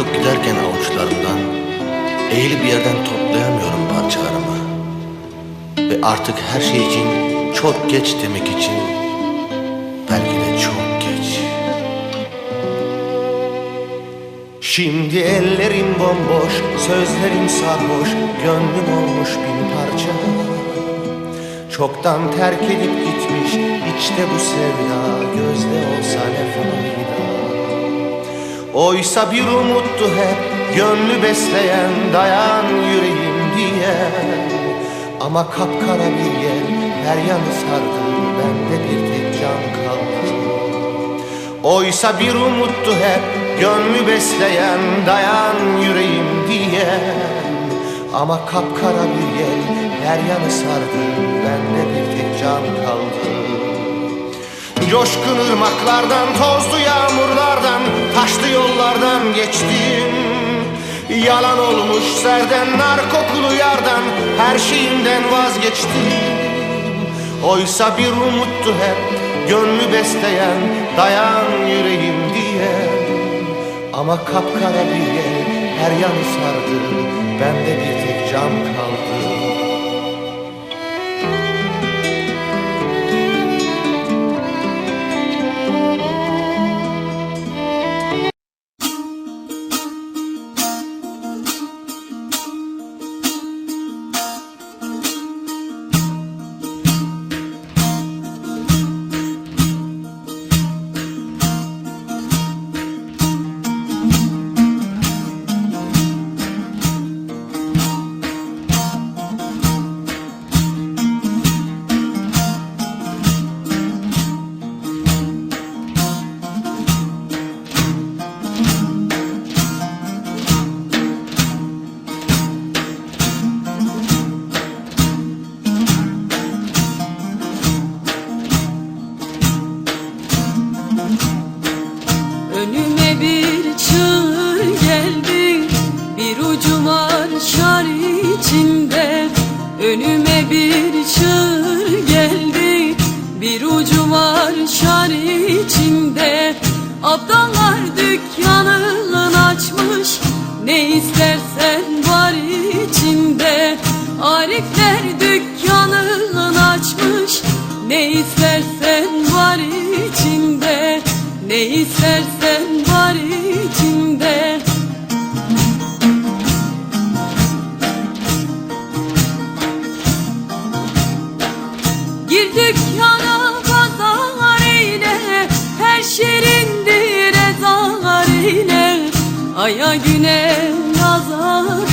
Akıp giderken avuçlarımdan Eğilip yerden toplayamıyorum parçalarımı. Ve artık her şey için çok geç demek için Belki de çok geç. Şimdi ellerim bomboş, sözlerim sarhoş Gönlüm olmuş bin parça. Çoktan terk edip gitmiş içte bu sevda Gözde olsa ne fayda Oysa bir umuttu hep gönlü besleyen Dayan yüreğim diye. Ama kapkara bir yer her yanı sardı Bende bir tek can kaldı. Oysa bir umuttu hep gönlü besleyen Dayan yüreğim diye. Ama kapkara bir yer her yanı sardı Bende bir tek can kaldı Coşkun ırmaklardan, tozlu yağmurlardan Taşlı yollardan geçtim. Yalan olmuş serden, nar kokulu yardan Her şeyimden vazgeçtim. Oysa bir umuttu hep Gönlü besleyen Dayan yüreğim diye. Ama kapkara bir yer Her yanı sardı Bende bir tek cam kaldı Önüme bir çığır geldi Bir ucu var şar içinde. Abdallar dükkanını açmış Ne istersen var içinde. Arifler dükkanını açmış Ne istersen var içinde. Ne istersen Gir dükkana pazar eyle Her şerindir ezar eyle. Aya güne nazar